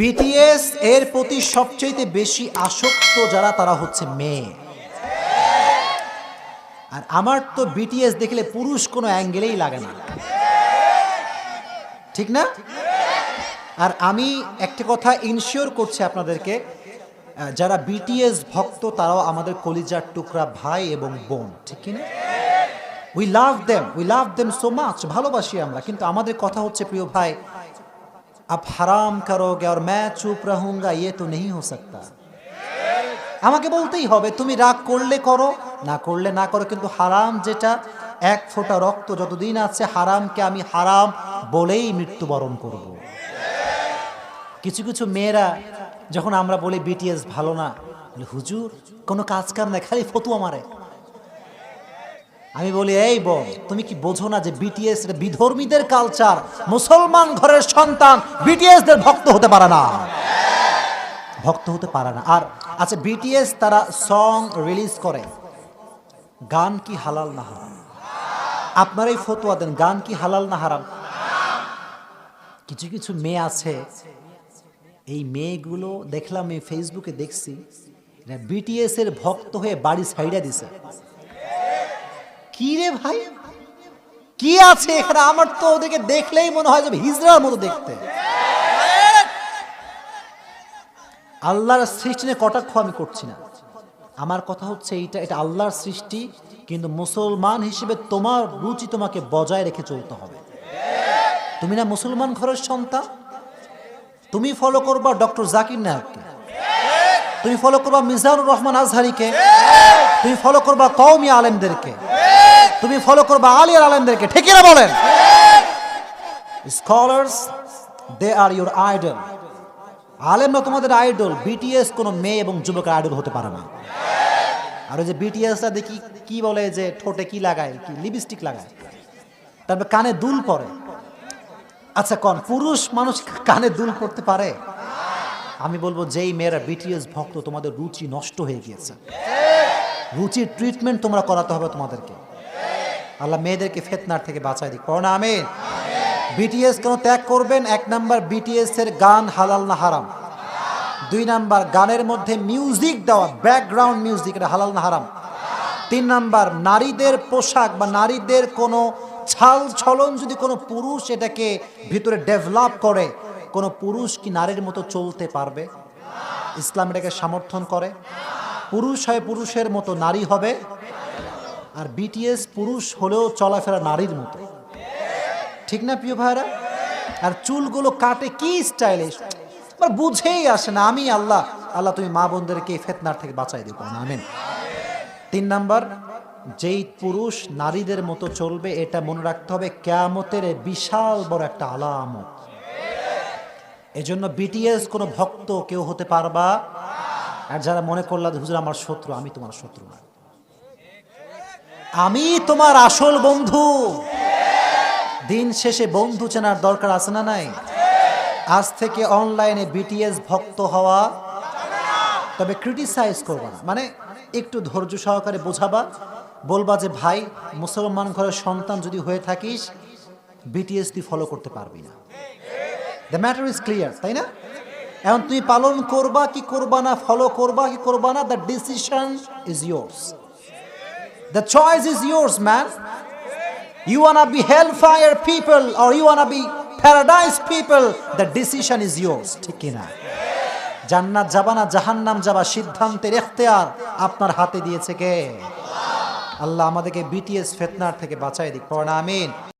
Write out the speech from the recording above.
BTS এর প্রতি সবচেয়ে বেশি আসক্ত যারা, তারা হচ্ছে মেয়ে। আর আমার তো বিটিএস দেখলে পুরুষ কোনো অ্যাঙ্গেলেই লাগে না। ঠিক না? আর আমি একটা কথা ইনশিওর করছি আপনাদেরকে যারা বিটিএস ভক্ত, তারাও আমাদের কলিজার টুকরা ভাই এবং বোন, ঠিক কি না? We love them we love them so much ভালোবাসি আমরা, কিন্তু আমাদের কথা হচ্ছে, প্রিয় ভাই আপ হারাম করোগে আর मैं চুপ रहूंगा ये तो नहीं हो सकता আমাকে বলতেই হবে তুমি রাগ করলে করো না করলে না করো কিন্তু হারাম যেটা এক ফোঁটা রক্ত যতদিন আছে হারামকে আমি হারাম বলেই মৃত্যুবরণ করব। কিছু কিছু মেয়েরা যখন আমরা বলি বিটিএস ভালো না বলে হুজুর কোনো কাজ কাম নাই খালি ফতুয়া মারে আমি বলি, এই বোন, তুমি কি বোঝো না যে বিটিএস বিধর্মীদের কালচার মুসলমান ঘরের সন্তান বিটিএস দের ভক্ত হতে পারে না? ভক্ত হতে পারে না। আর আচ্ছা বিটিএস তারা সং রিলিজ করে, গান কি হালাল না হারাম? আপনারাই ফতোয়া দেন, গান কি হালাল না হারাম? কিছু কিছু মেয়ে আছে, এই মেয়েগুলো দেখলাম এই ফেসবুকে দেখছি বিটিএস এর ভক্ত হয়ে বাড়ি সাইডা দিছে। কি রে ভাই? কি আছে এখানে? আমার তো ওদেরকে দেখলেই মনে হয় যে হিজড়ার মতো দেখতে। আল্লাহর সৃষ্টি নিয়ে কটাক্ষ আমি করছি না। আমার কথা হচ্ছে এইটা, এটা আল্লাহর সৃষ্টি, কিন্তু মুসলমান হিসেবে তোমার রুচি তোমাকে বজায় রেখে চলতে হবে। তুমি না মুসলমান ঘরের সন্তান? তুমি ফলো করবা ডক্টর জাকির নায়ককে। তুমি ফলো করবা মিজানুর রহমান আজহারিকে। তুমি ফলো করবা কওমি আলেমদেরকে। তুমি ফলো করবা আলিয়ার আলেমদেরকে ঠিক না বলেন? Scholars they are your idol আলেমরা তোমাদের আইডল বিটিএস কোনো মেয়ে এবং যুবকের আইডল হতে পারে না। আর ওই যে বিটিএসটা দেখি কি বলে যে ঠোঁটে কি লাগায় কি লিপস্টিক লাগায়। তারপর কানে দুল পরে। আচ্ছা কন? পুরুষ মানুষ কানে দুল পড়তে পারে? আমি বলব যেই মেয়েরা বিটিএস ভক্ত তোমাদের রুচি নষ্ট হয়ে গিয়েছে। রুচির ট্রিটমেন্ট তোমরা করাতে হবে তোমাদেরকে। আল্লাহ মেয়েদেরকে ফেতনার থেকে বাঁচাই দিক। পড়ো না আমি বিটিএস কেন ত্যাগ করবেন? এক নাম্বার বিটিএস এর গান হালাল না হারাম। দুই নাম্বার গানের মধ্যে মিউজিক দেওয়া ব্যাকগ্রাউন্ড মিউজিক এটা হালাল না হারাম। তিন নাম্বার নারীদের পোশাক বা নারীদের কোনো ছাল ছলন যদি কোনো পুরুষ এটাকে ভিতরে ডেভেলপ করে, কোনো পুরুষ কি নারীর মতো চলতে পারবে? ইসলাম এটাকে সমর্থন করে। পুরুষ হয় পুরুষের মতো নারী হবে। আর বিটিএস পুরুষ হলেও চলাফেরা নারীর মতো। ঠিক না প্রিয় ভাইরা আর চুলগুলো কাটে কি স্টাইলিশ বুঝেই আসে না, আমি আল্লাহ আল্লাহ তুমি মা বোনদেরকে ফেতনার থেকে বাঁচাই দেবো আমিন। তিন নাম্বার, যেই পুরুষ নারীদের মতো চলবে, এটা মনে রাখতে হবে কেয়ামতের বিশাল বড় একটা আলামত। এজন্য বিটিএস কোনো ভক্ত কেউ হতে পারবা? আর যারা মনে করলা হুজুর, আমার শত্রু, আমি তোমার শত্রু না। আমি তোমার আসল বন্ধু। দিন শেষে বন্ধু চেনার দরকার আছে না নাই? আজ থেকে অনলাইনে বিটিএস ভক্ত হওয়া, তবে ক্রিটিসাইজ করবা না। মানে একটু ধৈর্য সহকারে বোঝাবা, বলবা যে, ভাই, মুসলমান ঘরের সন্তান যদি হয়ে থাকিস বিটিএস তুই ফলো করতে পারবি না। দ্য ম্যাটার ইজ ক্লিয়ার তাই না? এখন তুমি পালন করবা কি করবা না ফলো করবা কি করবা না the decision is yours the choice is yours man You wanna be hellfire people or you wanna be paradise people, the decision is yours. ঠিক কিনা? জান্নাত যাবা না জাহান্নাম যাবা সিদ্ধান্তের এখতেয়ার আপনার হাতে দিয়েছে কে? আল্লাহ আমাদেরকে বিটিএস ফেতনার থেকে বাঁচাই দিক। পড়া আমিন।